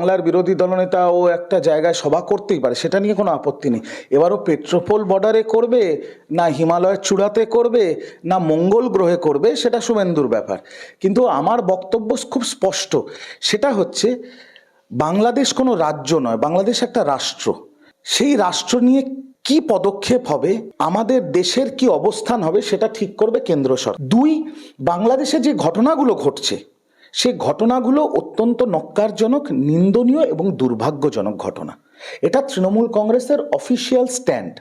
বাংলার বিরোধী দলনেতা ও একটা জায়গায় সভা করতেই পারে, সেটা নিয়ে কোনো আপত্তি নেই। এবারও পেট্রোপোল বর্ডারে করবে, না হিমালয়ের চূড়াতে করবে, না মঙ্গল গ্রহে করবে, সেটা শুভেন্দুর ব্যাপার। কিন্তু আমার বক্তব্য খুব স্পষ্ট, সেটা হচ্ছে বাংলাদেশ কোনো রাজ্য নয়, বাংলাদেশ একটা রাষ্ট্র। সেই রাষ্ট্র নিয়ে কি পদক্ষেপ হবে, আমাদের দেশের কি অবস্থান হবে, সেটা ঠিক করবে কেন্দ্র সরকার। দুই, বাংলাদেশে যে ঘটনাগুলো ঘটছে সেই ঘটনাগুলো অত্যন্ত নক্কারজনক নিন্দনীয় এবং দুর্ভাগ্যজনক ঘটনা। এটা তৃণমূল কংগ্রেসের অফিসিয়াল স্ট্যান্ড।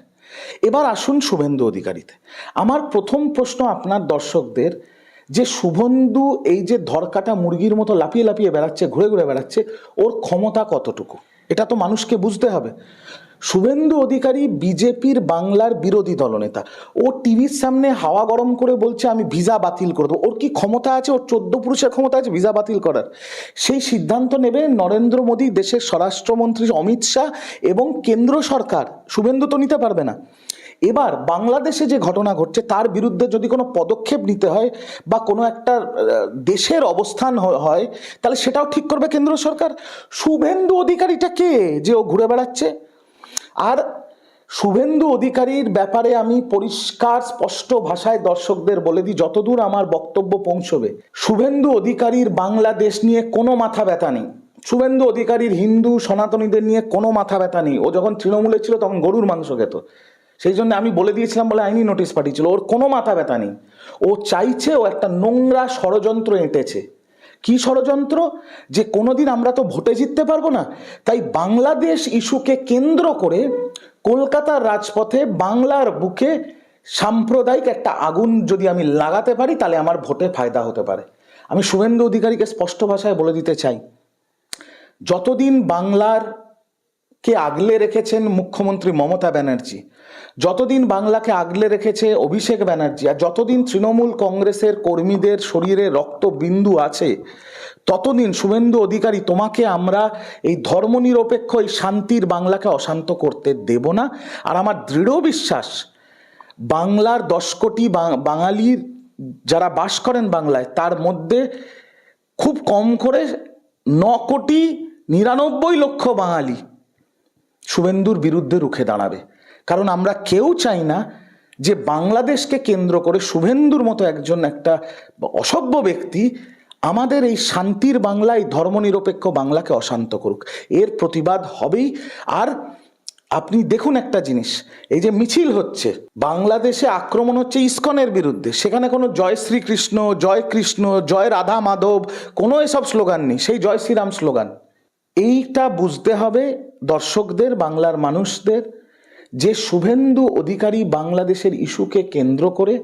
এবার আসুন শুভেন্দু অধিকারীতে। আমার প্রথম প্রশ্ন আপনার দর্শকদের, যে শুভেন্দু এই যে ধরকাটা মুরগির মতো লাপিয়ে লাপিয়ে বেড়াচ্ছে, ঘুরে ঘুরে বেড়াচ্ছে, ওর ক্ষমতা কতটুকু? এটা তো মানুষকে বুঝতে হবে। শুভেন্দু অধিকারী বিজেপির বাংলার বিরোধী দলনেতা। ও টিভির সামনে হাওয়া গরম করে বলছে, আমি ভিসা বাতিল করে দেবো ওর কি ক্ষমতা আছে? ওর চোদ্দ পুরুষের ক্ষমতা আছে ভিসা বাতিল করার। সেই সিদ্ধান্ত নেবে নরেন্দ্র মোদী, দেশের স্বরাষ্ট্রমন্ত্রী অমিত শাহ এবং কেন্দ্র সরকার। শুভেন্দু তো নিতে পারবে না। এবার বাংলাদেশে যে ঘটনা ঘটছে, তার বিরুদ্ধে যদি কোনো পদক্ষেপ নিতে হয় বা কোনো একটা দেশের অবস্থান হয়, তাহলে সেটাও ঠিক করবে কেন্দ্র সরকার। শুভেন্দু অধিকারীটা কে যে ও ঘুরে বেড়াচ্ছে? আর শুভেন্দু অধিকারীর ব্যাপারে আমি পরিষ্কার, স্পষ্ট ভাষায় দর্শকদের বলে দিই, যতদূর আমার বক্তব্য পৌঁছবে, শুভেন্দু অধিকারীর বাংলাদেশ নিয়ে কোনো মাথা ব্যথা নেই। শুভেন্দু অধিকারীর হিন্দু সনাতনীদের নিয়ে কোনো মাথা ব্যথা নেই। ও যখন তৃণমূলে ছিল, তখন গরুর মাংস খেত। সেই জন্য আমি বলে দিয়েছিলাম, বলে আইনি নোটিশ পাঠিয়েছিল। ওর কোনো মাথা ব্যথা নেই। ও চাইছে ও একটা নোংরা ষড়যন্ত্র এঁটেছে। কি ষড়যন্ত্র? যে কোনোদিন আমরা তো ভোটে জিততে পারব না। তাই বাংলাদেশ ইস্যুকে কেন্দ্র করে কলকাতার রাজপথে বাংলার বুকে সাম্প্রদায়িক একটা আগুন যদি আমি লাগাতে পারি, তাহলে আমার ভোটে ফায়দা হতে পারে। আমি শুভেন্দু অধিকারীকে স্পষ্ট ভাষায় বলে দিতে চাই, যতদিন বাংলার কে আগলে রেখেছেন মুখ্যমন্ত্রী মমতা ব্যানার্জি? যতদিন বাংলাকে আগলে রেখেছে অভিষেক ব্যানার্জি আর যতদিন তৃণমূল কংগ্রেসের কর্মীদের শরীরে রক্ত বিন্দু আছে, ততদিন শুভেন্দু অধিকারী তোমাকে আমরা এই ধর্মনিরপেক্ষ, এই শান্তির বাংলাকে অশান্ত করতে দেব না। আর আমার দৃঢ় বিশ্বাস, বাংলার দশ কোটি বাঙালির যারা বাস করেন বাংলায়, তার মধ্যে খুব কম করে ন কোটি নিরানব্বই লক্ষ বাঙালি শুভেন্দুর বিরুদ্ধে রুখে দাঁড়াবে। কারণ আমরা কেউ চাই না যে বাংলাদেশকে কেন্দ্র করে শুভেন্দুর মতো একজন একটা অসভ্য ব্যক্তি আমাদের এই শান্তির বাংলা এই ধর্মনিরপেক্ষ বাংলাকে অশান্ত করুক। এর প্রতিবাদ হবেই। আর আপনি দেখুন একটা জিনিস, এই যে মিছিল হচ্ছে, বাংলাদেশে আক্রমণ হচ্ছে ইস্কনের বিরুদ্ধে। সেখানে কোনো জয় শ্রীকৃষ্ণ, জয় কৃষ্ণ, জয় রাধা মাধব, কোনো এসব স্লোগান নেই। সেই জয় শ্রীরাম স্লোগান। এইটা বুঝতে হবে দর্শকদের, বাংলার মানুষদের, যে শুভেন্দু অধিকারী বাংলাদেশের ইস্যুকে কেন্দ্র করে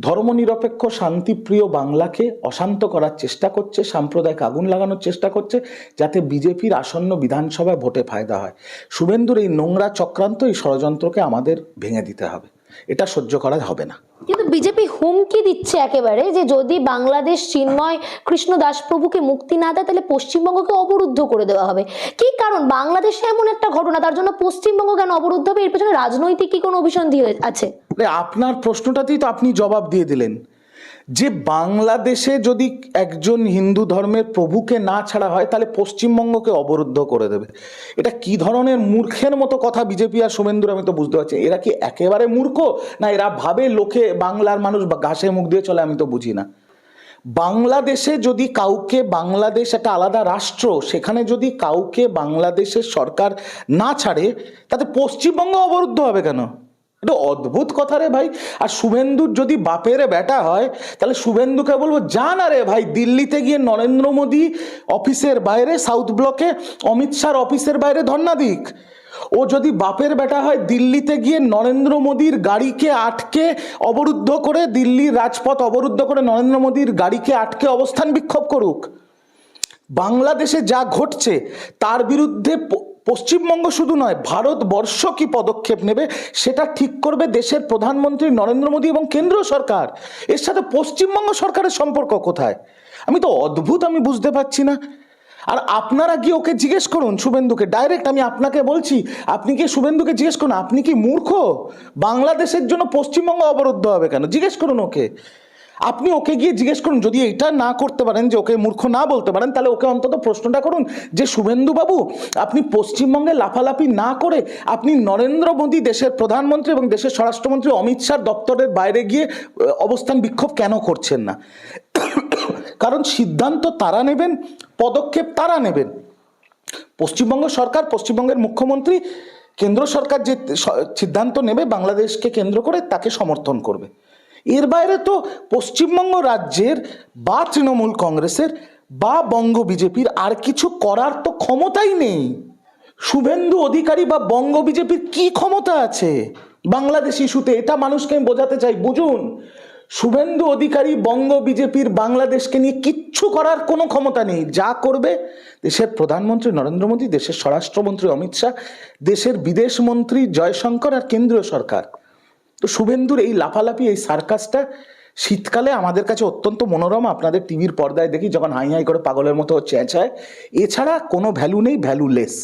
ধর্মনিরপেক্ষ, শান্তিপ্রিয় বাংলাকে অশান্ত করার চেষ্টা করছে, সাম্প্রদায়িক আগুন লাগানোর চেষ্টা করছে, যাতে বিজেপির আসন্ন বিধানসভায় ভোটে ফায়দা হয়। শুভেন্দুর এই নোংরা চক্রান্ত এই ষড়যন্ত্রকে আমাদের ভেঙে দিতে হবে। এটা সহ্য করা হবে না। কিন্তু বিজেপি হুমকি দিচ্ছে একেবারে যে যদি বাংলাদেশ চিন্ময় কৃষ্ণ দাসপ্রভুকে মুক্তি না দেয় তাহলে পশ্চিমবঙ্গকে অবরুদ্ধ করে দেওয়া হবে। কি কারণ? বাংলাদেশে এমন একটা ঘটনা তার জন্য পশ্চিমবঙ্গ কেন অবরুদ্ধ হবে? এর পেছনে রাজনৈতিক কি কোনো অভিসন্ধি আছে? আপনার প্রশ্নটাতেই তো আপনি জবাব দিয়ে দিলেন। যে বাংলাদেশে যদি একজন হিন্দু ধর্মের প্রভুকে না ছাড়া হয়, তাহলে পশ্চিমবঙ্গকে অবরুদ্ধ করে দেবে। এটা কি ধরনের মূর্খের মতো কথা বিজেপি আর শুভেন্দুর আমি তো বুঝতে পারছি? এরা কি একেবারে মূর্খ? না, এরা ভাবে লোকে বাংলার মানুষ ঘাসে মুখ দিয়ে চলে, আমি তো বুঝি না। বাংলাদেশে যদি কাউকে বাংলাদেশ একটা আলাদা রাষ্ট্র, সেখানে যদি কাউকে বাংলাদেশের সরকার না ছাড়ে, তাতে পশ্চিমবঙ্গ অবরুদ্ধ হবে কেন? এটা অদ্ভুত কথা রে ভাই। আর শুভেন্দুর যদি বাপের বেটা হয়, তাহলে শুভেন্দুকে বলব যা না রে ভাই, দিল্লিতে গিয়ে নরেন্দ্র মোদী অফিসের বাইরে, সাউথ ব্লকে অমিত শাহর অফিসের বাইরে ধর্ণা দিক। ও যদি বাপের বেটা হয়, দিল্লিতে গিয়ে নরেন্দ্র মোদীর গাড়িকে আটকে অবরুদ্ধ করে, দিল্লির রাজপথ অবরুদ্ধ করে নরেন্দ্র মোদীর গাড়িকে আটকে অবস্থান বিক্ষোভ করুক। বাংলাদেশে যা ঘটছে, তার বিরুদ্ধে পশ্চিমবঙ্গ শুধু নয়, ভারতবর্ষ কি পদক্ষেপ নেবে সেটা ঠিক করবে দেশের প্রধানমন্ত্রী নরেন্দ্র মোদী এবং কেন্দ্র সরকার। এর সাথে পশ্চিমবঙ্গ সরকারের সম্পর্ক কোথায়? আমি তো অদ্ভুত, আমি বুঝতে পারছি না। আর আপনারা গিয়ে ওকে জিজ্ঞেস করুন, শুভেন্দুকে। ডাইরেক্ট আমি আপনাকে বলছি, আপনি কি শুভেন্দুকে জিজ্ঞেস করুন, আপনি কি মূর্খ? বাংলাদেশের জন্য পশ্চিমবঙ্গ অবরুদ্ধ হবে কেন? জিজ্ঞেস করুন ওকে। আপনি ওকে গিয়ে জিজ্ঞেস করুন, যদি এটা না করতে পারেন, যে ওকে মূর্খ না বলতে পারেন, তাহলে ওকে অন্তত প্রশ্নটা করুন যে শুভেন্দু বাবু আপনি পশ্চিমবঙ্গে লাফালাফি না করে আপনি নরেন্দ্র মোদী দেশের প্রধানমন্ত্রী এবং দেশের স্বরাষ্ট্রমন্ত্রী অমিত শাহ দপ্তরের বাইরে গিয়ে অবস্থান বিক্ষোভ কেন করছেন না? কারণ সিদ্ধান্ত তারা নেবেন, পদক্ষেপ তারা নেবেন। পশ্চিমবঙ্গ সরকার, পশ্চিমবঙ্গের মুখ্যমন্ত্রী, কেন্দ্র সরকার যে সিদ্ধান্ত নেবে, বাংলাদেশকে কেন্দ্র করে তাকে সমর্থন করবে। এর বাইরে তো পশ্চিমবঙ্গ রাজ্যের বা তৃণমূল কংগ্রেসের বা বঙ্গ বিজেপির আর কিছু করার তো ক্ষমতাই নেই। শুভেন্দু অধিকারী বা বঙ্গ বিজেপির কি ক্ষমতা আছে? বাংলাদেশ ইস্যুতে এটা মানুষকে আমি বোঝাতে চাই, বুঝুন। শুভেন্দু অধিকারী, বঙ্গ বিজেপির বাংলাদেশকে নিয়ে কিচ্ছু করার কোনো ক্ষমতা নেই। যা করবে দেশের প্রধানমন্ত্রী নরেন্দ্র মোদী, দেশের স্বরাষ্ট্রমন্ত্রী অমিত শাহ, দেশের বিদেশ মন্ত্রী জয়শঙ্কর আর কেন্দ্রীয় সরকার। তো শুভেন্দুর এই লাফালাফি, এই সার্কাসটা শীতকালে আমাদের কাছে অত্যন্ত মনোরম। আপনাদের টিভির পর্দায় দেখি যখন হাই হাই করে পাগলের মতো চেঁচায় এছাড়া কোনো ভ্যালু নেই, ভ্যালুলেস।